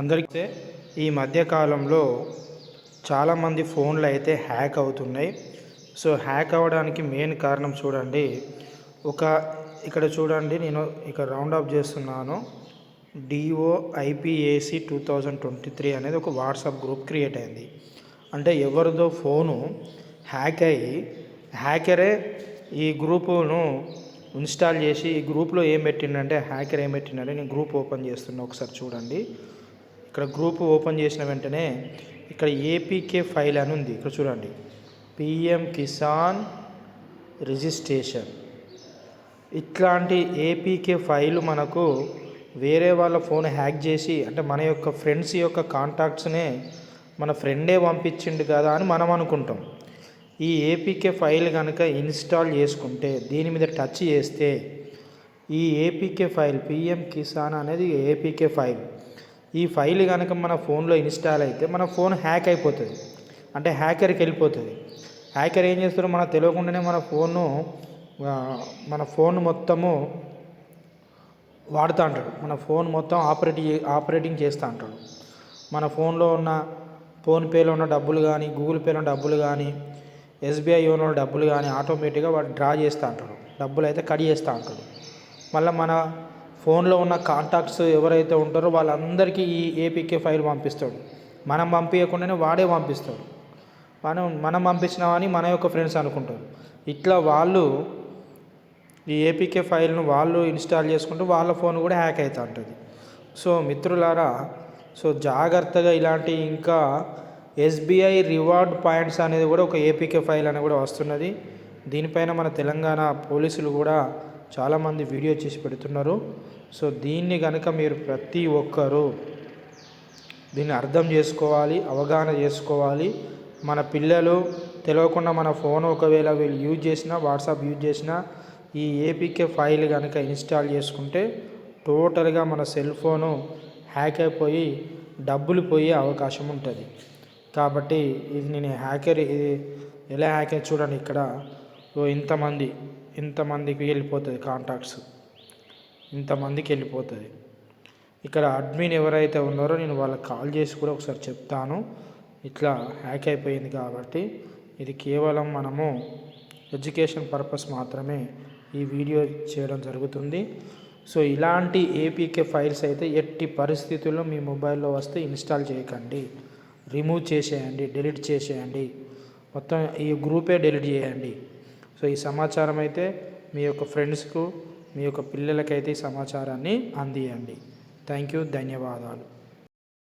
అందరికీ ఈ మధ్యకాలంలో చాలామంది ఫోన్లు అయితే హ్యాక్ అవుతున్నాయి. సో హ్యాక్ అవ్వడానికి మెయిన్ కారణం చూడండి. ఒక ఇక్కడ చూడండి నేను ఇక్కడ రౌండ్ అప్ చేస్తున్నాను. DOIPAC two thousand twenty three అనేది ఒక వాట్సాప్ గ్రూప్ క్రియేట్ అయింది. అంటే ఎవరిదో ఫోను హ్యాక్ అయ్యి హ్యాకరే ఈ గ్రూపును ఇన్స్టాల్ చేసి ఈ గ్రూప్లో ఏం పెట్టిండంటే హ్యాకర్ ఏం పెట్టిండంటే నేను గ్రూప్ ఓపెన్ చేస్తున్నా ఒకసారి చూడండి. ఇక్కడ గ్రూప్ ఓపెన్ చేసిన వెంటనే ఇక్కడ ఏపీకే ఫైల్ అని ఉంది. ఇక్కడ చూడండి. PM Kisan registration. ఇట్లాంటి ఏపీకే ఫైల్ మనకు వేరే వాళ్ళ ఫోన్ హ్యాక్ చేసి అంటే మన యొక్క ఫ్రెండ్స్ యొక్క కాంటాక్ట్స్నే మన ఫ్రెండే పంపించిండు కదా అని మనం అనుకుంటాం. ఈ ఏపీకే ఫైల్ కనుక ఇన్స్టాల్ చేసుకుంటే దీని మీద టచ్ చేస్తే ఈ ఏపీకే ఫైల్ పిఎం కిసాన్ అనేది ఏపీకే ఫైల్. ఈ ఫైల్ కనుక మన ఫోన్లో ఇన్స్టాల్ అయితే మన ఫోన్ హ్యాక్ అయిపోతుంది. అంటే హ్యాకర్కి వెళ్ళిపోతుంది. హ్యాకర్ ఏం చేస్తారు మనకు తెలియకుండానే మన ఫోన్ను మన ఫోన్ మొత్తము వాడుతూ అంటాడు. మన ఫోన్ మొత్తం ఆపరేట్ ఆపరేటింగ్ చేస్తూ అంటాడు. మన ఫోన్లో ఉన్న ఫోన్పేలో ఉన్న డబ్బులు కానీ గూగుల్ పేలో ఉన్న డబ్బులు కానీ ఎస్బీఐ యోనో డబ్బులు కానీ ఆటోమేటిక్గా వాడు డ్రా చేస్తూ అంటాడు. డబ్బులు అయితే కట్ చేస్తూ అంటాడు. మళ్ళీ మన ఫోన్లో ఉన్న కాంటాక్ట్స్ ఎవరైతే ఉంటారో వాళ్ళందరికీ ఈ ఏపీకే ఫైల్ పంపిస్తాడు. మనం పంపించకుండానే వాడే పంపిస్తాడు. మనం మనం పంపించినామని మన యొక్క ఫ్రెండ్స్ అనుకుంటారు. ఇట్లా వాళ్ళు ఈ ఏపీకే ఫైల్ను వాళ్ళు ఇన్స్టాల్ చేసుకుంటూ వాళ్ళ ఫోన్ కూడా హ్యాక్ అవుతూ ఉంటుంది. సో మిత్రులారా సో జాగ్రత్తగా ఇలాంటి ఇంకా ఎస్బీఐ రివార్డ్ పాయింట్స్ అనేది కూడా ఒక ఏపీకే ఫైల్ అని కూడా వస్తున్నది. దీనిపైన మన తెలంగాణ పోలీసులు కూడా చాలామంది వీడియో చేసి పెడుతున్నారు. సో దీన్ని కనుక మీరు ప్రతి ఒక్కరూ దీన్ని అర్థం చేసుకోవాలి అవగాహన చేసుకోవాలి. మన పిల్లలు తెలియకుండా మన ఫోన్ ఒకవేళ వీళ్ళు యూజ్ చేసినా వాట్సాప్ యూజ్ చేసినా ఈ ఏపీకే ఫైల్ కనుక ఇన్స్టాల్ చేసుకుంటే టోటల్గా మన సెల్ ఫోను హ్యాక్ అయిపోయి డబ్బులు పోయే అవకాశం ఉంటుంది. కాబట్టి ఇది నేను హ్యాకర్ ఇది ఎలా హ్యాకర్ చూడండి ఇక్కడ. ఓ ఇంతమంది ఇంతమందికి వెళ్ళిపోతుంది కాంటాక్ట్స్ ఇంతమందికి వెళ్ళిపోతుంది. ఇక్కడ అడ్మిన్ ఎవరైతే ఉన్నారో నేను వాళ్ళకి కాల్ చేసి కూడా ఒకసారి చెప్తాను. ఇట్లా హ్యాక్ అయిపోయింది కాబట్టి ఇది కేవలం మనము ఎడ్యుకేషన్ పర్పస్ మాత్రమే ఈ వీడియో చేయడం జరుగుతుంది. సో ఇలాంటి ఏపీకే ఫైల్స్ అయితే ఎట్టి పరిస్థితుల్లో మీ మొబైల్లో వస్తే ఇన్స్టాల్ చేయకండి. రిమూవ్ చేసేయండి డిలీట్ చేసేయండి. మొత్తం ఈ గ్రూపే డిలీట్ చేయండి. సో ఈ సమాచారం అయితే మీ యొక్క ఫ్రెండ్స్కు మీ యొక్క పిల్లలకైతే ఈ సమాచారాన్ని అందియండి. థ్యాంక్ యూ ధన్యవాదాలు.